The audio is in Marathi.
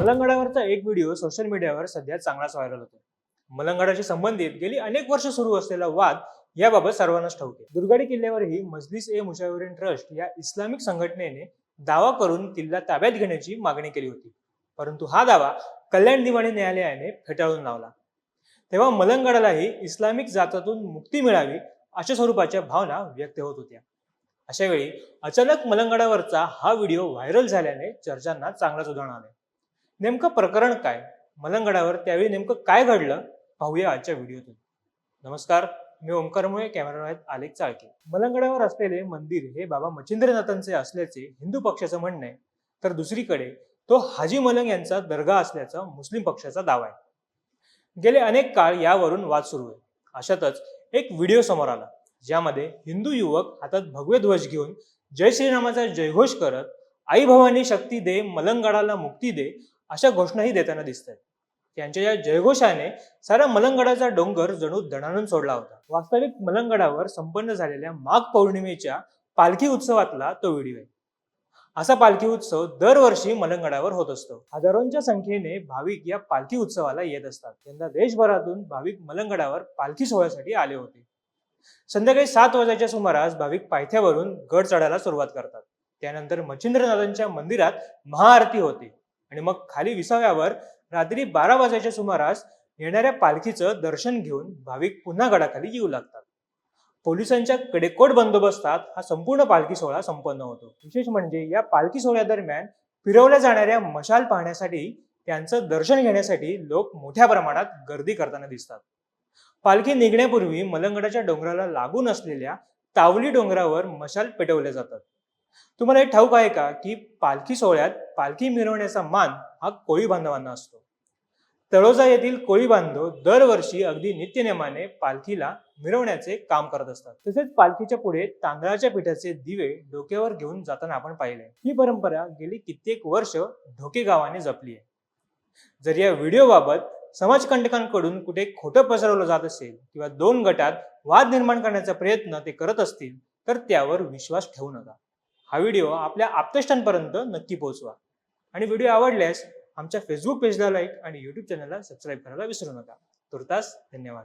मलंगडावरचा एक व्हिडिओ सोशल मीडियावर सध्या चांगलाच व्हायरल होतो मलंगडाशी संबंधित गेली अनेक वर्ष सुरू असलेला वाद याबाबत सर्वांनाच ठाऊक आहे. दुर्गाडी किल्ल्यावरही मजलिस ए मुशावरीन ट्रस्ट या इस्लामिक संघटनेने दावा करून किल्ला ताब्यात घेण्याची मागणी केली होती. परंतु हा दावा कल्याण दिवाणी न्यायालयाने फेटाळून लावला. तेव्हा मलंगडालाही इस्लामिक जातातून मुक्ती मिळावी अशा स्वरूपाच्या भावना व्यक्त होत होत्या. अशावेळी अचानक मलंगडावरचा हा व्हिडिओ व्हायरल झाल्याने चर्चांना चांगलाच उदाहरण आले नेमकं प्रकरण काय? मलंगडावर त्यावेळी नेमकं काय घडलं? पाहूया आजच्या व्हिडिओतून. नमस्कार मी ओंकार मुळे कॅमेरामॅन आलेख चाळके. मलंगडावर असलेले मंदिर हे बाबा मच्छिंद्रनाथांचे असल्याचे हिंदू पक्षाचं म्हणणं आहे. तर दुसरीकडे तो हाजी मलंग यांचा दर्गा असल्याचा मुस्लिम पक्षाचा दावा आहे. गेले अनेक काळ यावरून वाद सुरू आहे. अशातच एक व्हिडिओ समोर आला ज्यामध्ये हिंदू युवक हातात भगवे ध्वज घेऊन जय श्रीरामाचा जयघोष करत आई भवानी शक्ती दे मलंगडाला मुक्ती दे अशा घोषणाही देताना दिसत आहेत त्यांच्या या जयघोषाने सारा मलंगडाचा डोंगर जणू दणानून सोडला होता. वास्तविक मलंगडावर संपन्न झालेल्या माघ पौर्णिमेच्या पालखी उत्सवातला तो व्हिडिओ आहे. असा पालखी उत्सव दरवर्षी मलंगडावर होत असतो. हजारोंच्या संख्येने भाविक या पालखी उत्सवाला येत असतात. यंदा देशभरातून भाविक मलंगडावर पालखी सोहळ्यासाठी आले होते. संध्याकाळी सात वाजायच्या सुमारास भाविक पायथ्यावरून गड चढायला सुरुवात करतात. त्यानंतर मच्छिंद्रनाथांच्या मंदिरात महाआरती होते. आणि मग खाली विसाव्यावर रात्री बारा वाजायच्या सुमारास येणाऱ्या पालखीचं दर्शन घेऊन भाविक पुन्हा गडाखाली येऊ लागतात. पोलिसांच्या कडेकोट बंदोबस्तात हा संपूर्ण पालखी सोहळा संपन्न होतो. विशेष म्हणजे या पालखी सोहळ्यादरम्यान फिरवल्या जाणाऱ्या मशाल पाहण्यासाठी त्यांचं दर्शन घेण्यासाठी लोक मोठ्या प्रमाणात गर्दी करताना दिसतात. पालखी निघण्यापूर्वी मलंगडाच्या डोंगराला लागून असलेल्या तावली डोंगरावर मशाल पेटवल्या जातात. तुम्हाला हे ठाऊक आहे का की पालखी सोहळ्यात पालखी मिरवण्याचा मान हा कोळी बांधवांना असतो. तळोजा येथील कोळी बांधव दरवर्षी अगदी नित्यनेमाने पालखीला मिरवण्याचे काम करत असतात. तसेच पालखीच्या पुढे तांदळाच्या पिठाचे दिवे डोक्यावर घेऊन जाताना आपण पाहिले. ही परंपरा गेली कित्येक वर्ष ढोके गावाने जपली आहे. जर या व्हिडिओबाबत समाजकंटकांकडून कुठे खोटं पसरवलं जात असेल किंवा दोन गटात वाद निर्माण करण्याचा प्रयत्न ते करत असतील तर त्यावर विश्वास ठेवू नका. हा व्हिडिओ आपल्या आप्तेष्टांपर्यंत नक्की पोहोचवा. आणि व्हिडिओ आवडल्यास आमच्या फेसबुक पेजला लाईक आणि यूट्यूब चॅनलला सबस्क्राईब करायला विसरू नका. तुर्तास धन्यवाद.